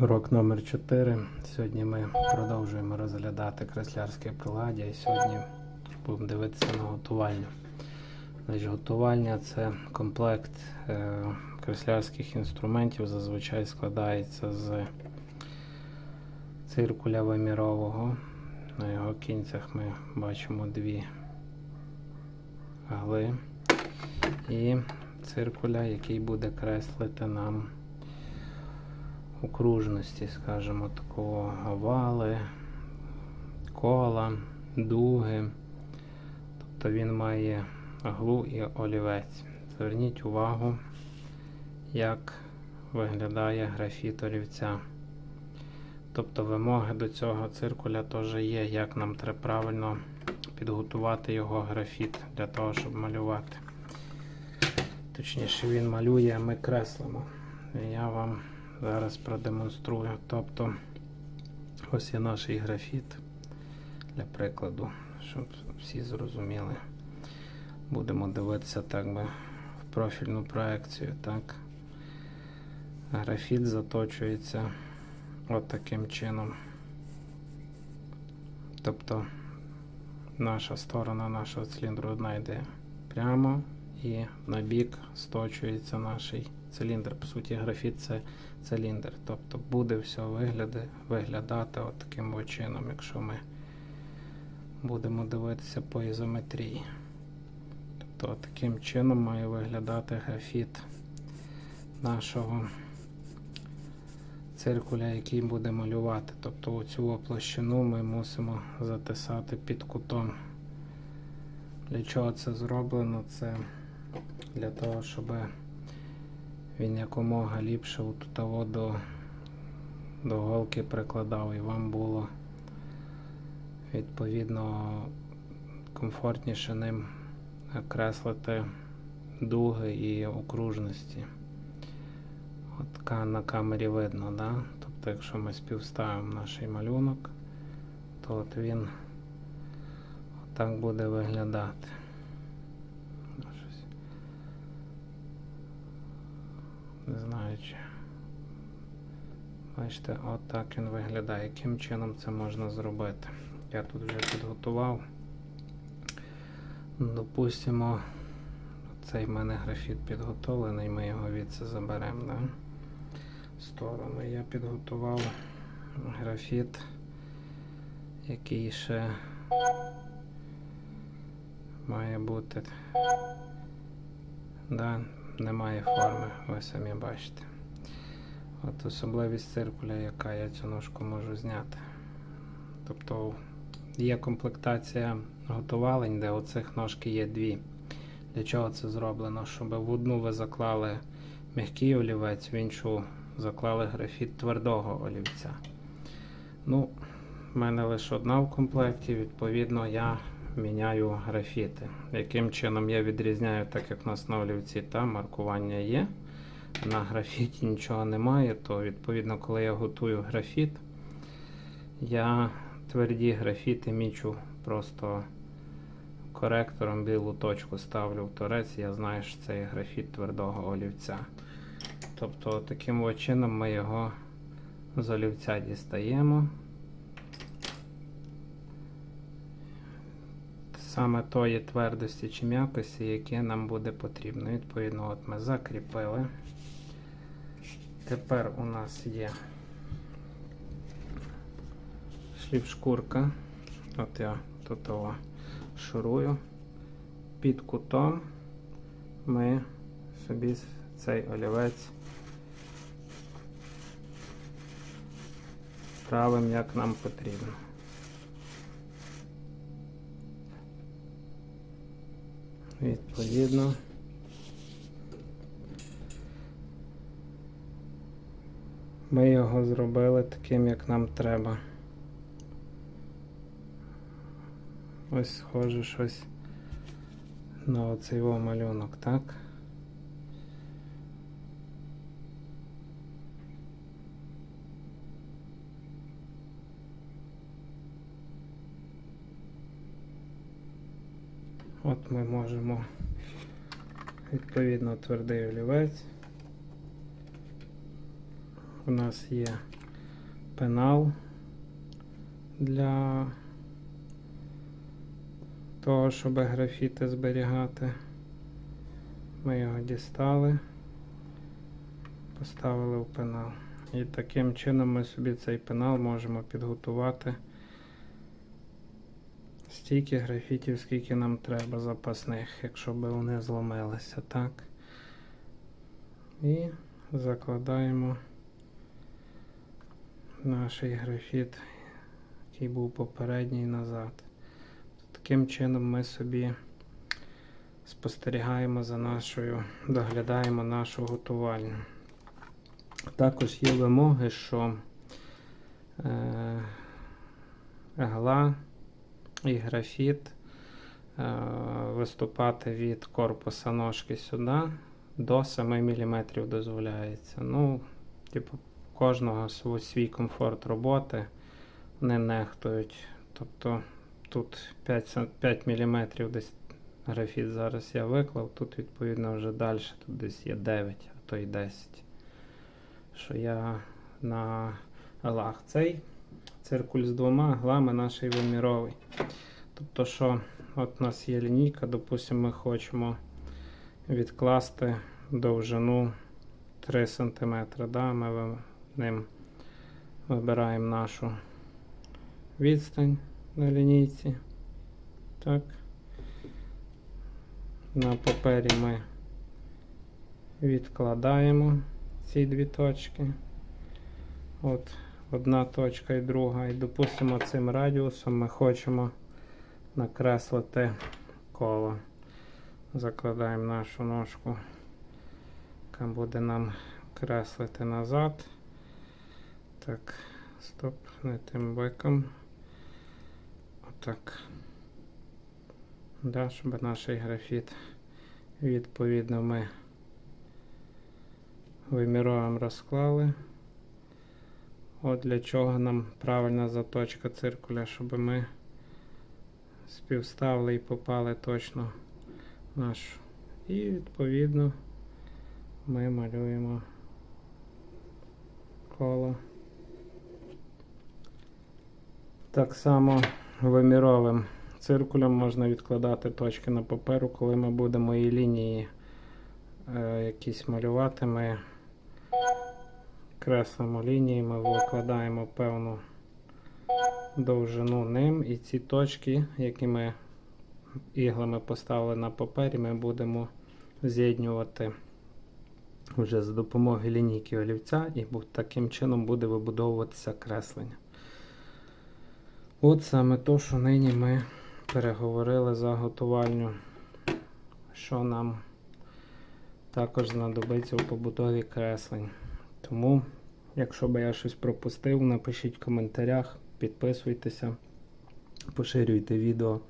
Урок номер 4. Сьогодні ми продовжуємо розглядати креслярське приладдя і сьогодні будемо дивитися на готувальню. Значить, готувальня це комплект е, креслярських інструментів, зазвичай складається з циркуля вимірового. На його кінцях ми бачимо дві гли і циркуля, який буде креслити нам окружності, скажімо, такого овали, кола, дуги. Тобто він має глу і олівець. Зверніть увагу, як виглядає графіт олівця. Тобто вимоги до цього циркуля теж є, як нам треба правильно підготувати його графіт для того, щоб малювати. Точніше, він малює, а ми креслимо. Я вам зараз продемонструю. Тобто, ось є наш графіт для прикладу, щоб всі зрозуміли. Будемо дивитися так би в профільну проекцію. Так. Графіт заточується от таким чином. Тобто наша сторона нашого циліндру одна йде прямо і на бік сточується наш циліндр. По суті, графіт це циліндр. Тобто буде все вигляди, виглядати от таким чином, якщо ми будемо дивитися по ізометрії. Тобто таким чином має виглядати графіт нашого циркуля, який буде малювати. Тобто оцю площину ми мусимо затисати під кутом. Для чого це зроблено? Це для того, щоб він якомога ліпше тут до, до голки прикладав і вам було відповідно комфортніше ним креслити дуги і окружності. От на камері видно, да? тобто якщо ми співставимо наш малюнок, то от він отак буде виглядати. Щось. Не знаю чи. Бачите, от він виглядає. Яким чином це можна зробити? Я тут вже підготував. Допустимо, цей в мене графіт підготовлений, ми його відси заберемо. Да? сторону. Я підготував графіт, який ще має бути. Да, Немає форми, ви самі бачите. От особливість циркуля, яка я цю ножку можу зняти. Тобто є комплектація готувалень, де оцих ножки є дві. Для чого це зроблено? Щоб в одну ви заклали м'який олівець, в іншу заклали графіт твердого олівця. Ну, в мене лише одна в комплекті, відповідно, я міняю графіти. Яким чином я відрізняю, так як у нас на олівці та маркування є. На графіті нічого немає, то відповідно, коли я готую графіт, я тверді графіти мічу просто коректором білу точку ставлю в торець, я знаю, що це є графіт твердого олівця. Тобто таким чином ми його з олівця дістаємо. Саме тої твердості чи м'якості, яке нам буде потрібно. Відповідно, от ми закріпили. Тепер у нас є шліфшкурка. От я тут його шурую. Під кутом ми собі цей олівець правим, як нам потрібно. Відповідно. Ми його зробили таким, як нам треба. Ось схоже щось на оцей малюнок, так? От ми можемо відповідно твердий олівець. у нас є пенал для того, щоб графіти зберігати. Ми його дістали, поставили в пенал. І таким чином ми собі цей пенал можемо підготувати стільки графітів, скільки нам треба запасних, якщо би вони зломилися, так. І закладаємо наш графіт, який був попередній назад. Таким чином ми собі спостерігаємо за нашою, доглядаємо нашу готувальню. Також є вимоги, що е, гла і графіт е, виступати від корпуса ножки сюди до 7 мм дозволяється. Ну, типу, кожного свій, комфорт роботи не нехтують. Тобто тут 5, 5 мм десь графіт зараз я виклав, тут відповідно вже далі, тут десь є 9, а то й 10. Що я на галах цей циркуль з двома глами наш виміровий. Тобто, що от у нас є лінійка, допустимо, ми хочемо відкласти довжину 3 см. Да? Ми ним вибираємо нашу відстань на лінійці. Так. На папері ми відкладаємо ці дві точки. От одна точка і друга. І допустимо цим радіусом ми хочемо накреслити коло. Закладаємо нашу ножку, яка буде нам креслити назад. Так, стоп, не тим боком. Отак. Да, щоб наш графіт відповідно ми виміровуємо розклали. От для чого нам правильна заточка циркуля, щоб ми співставили і попали точно нашу. І відповідно ми малюємо коло. Так само виміровим циркулем можна відкладати точки на паперу, коли ми будемо і лінії е, якісь малювати. Ми креслимо лінії, ми викладаємо певну довжину ним, і ці точки, які ми іглами поставили на папері, ми будемо з'єднувати вже за допомогою лінійки олівця, і таким чином буде вибудовуватися креслення. От саме то, що нині ми переговорили за готувальню, що нам також знадобиться у побудові креслень. Тому, якщо би я щось пропустив, напишіть в коментарях, підписуйтеся, поширюйте відео